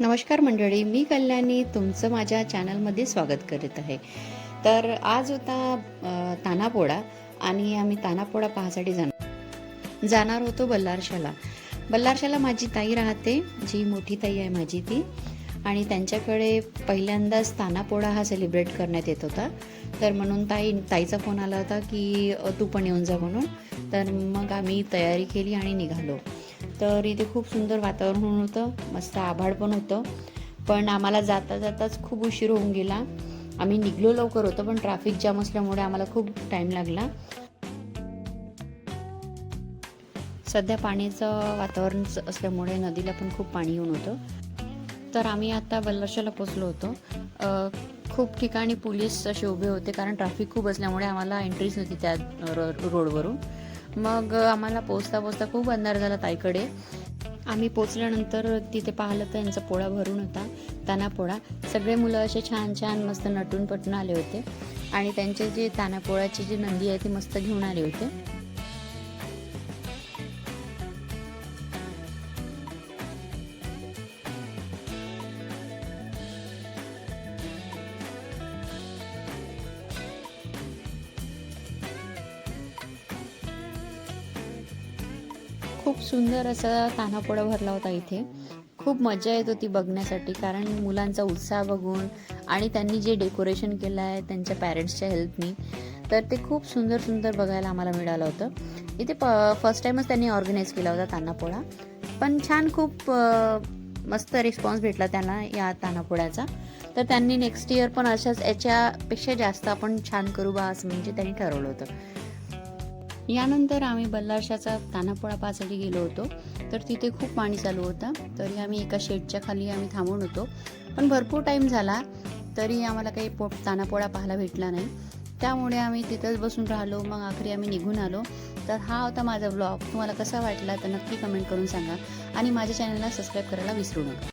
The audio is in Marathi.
नमस्कार मंडळी मी कल्याणी तुमचं माझ्या चॅनलमध्ये स्वागत करीत आहे. तर आज होता तानापोळा आणि आम्ही तानापोळा पाहासाठी जाणार जाणार होतो बल्लारशाला. बल्लारशाला माझी ताई राहते जी मोठी ताई आहे माझी ती. आणि त्यांच्याकडे पहिल्यांदाच तानापोळा हा सेलिब्रेट करण्यात येत होता. तर म्हणून ताई ताईचा फोन आला होता की तू पण येऊन जा म्हणून. तर मग आम्ही तयारी केली आणि निघालो. तर इथे खूप सुंदर वातावरण होतं. मस्त आभाळ पण होतं. पण आम्हाला जाता जाताच खूप उशीर होऊन गेला. आम्ही निघलो लवकर होतो पण ट्रॅफिक जाम असल्यामुळे आम्हाला खूप टाईम लागला. सध्या पाण्याचं वातावरण असल्यामुळे नदीला पण खूप पाणी येऊन होतं. तर आम्ही आता बल्लारशाला पोचलो होतो. खूप ठिकाणी पोलीस असे उभे होते कारण ट्रॅफिक खूप असल्यामुळे आम्हाला एंट्रीच नव्हती त्या रो- रोडवरून मग आम्हाला पोचता पोचता खूप अंधार झाला ताईकडे. आम्ही पोचल्यानंतर तिथे पाहिलं तर यांचा पोळा भरून होता ताना पोळा सगळे मुलं असे छान छान मस्त नटून पटून आले होते. आणि त्यांचे जे तानापोळाची जी नंदी आहे ती मस्त घेऊन आले होते. खूप सुंदर असा तानापोळा भरला होता इथे. खूप मजा येत होती बघण्यासाठी कारण मुलांचा उत्साह बघून आणि त्यांनी जे डेकोरेशन केलं आहे त्यांच्या पॅरेंट्सच्या हेल्पनी तर ते खूप सुंदर सुंदर बघायला आम्हाला मिळालं होतं. इथे प फर्स्ट टाईमच त्यांनी ऑर्गनाईज केला होता तानापोळा पण छान खूप मस्त रिस्पॉन्स भेटला त्यांना या तानापोळ्याचा तर त्यांनी नेक्स्ट इयर पण अशाच याच्यापेक्षा जास्त आपण छान करू बा असं म्हणजे त्यांनी ठरवलं होतं. यानंतर आम्ही बल्लारशाचा तानापोळा पाहासाठी गेलो होतो. तर तिथे खूप पाणी चालू होतं. तरी आम्ही एका शेडच्या खाली आम्ही थांबून होतो. पण भरपूर टाईम झाला. तरी आम्हाला काही पो तानापोळा पाहायला भेटला नाही. त्यामुळे आम्ही तिथंच बसून राहिलो. मग आखरी आम्ही निघून आलो. तर हा होता माझा ब्लॉग तुम्हाला कसा वाटला तर नक्की कमेंट करून सांगा. आणि माझ्या चॅनलला सबस्क्राईब करायला विसरू नका.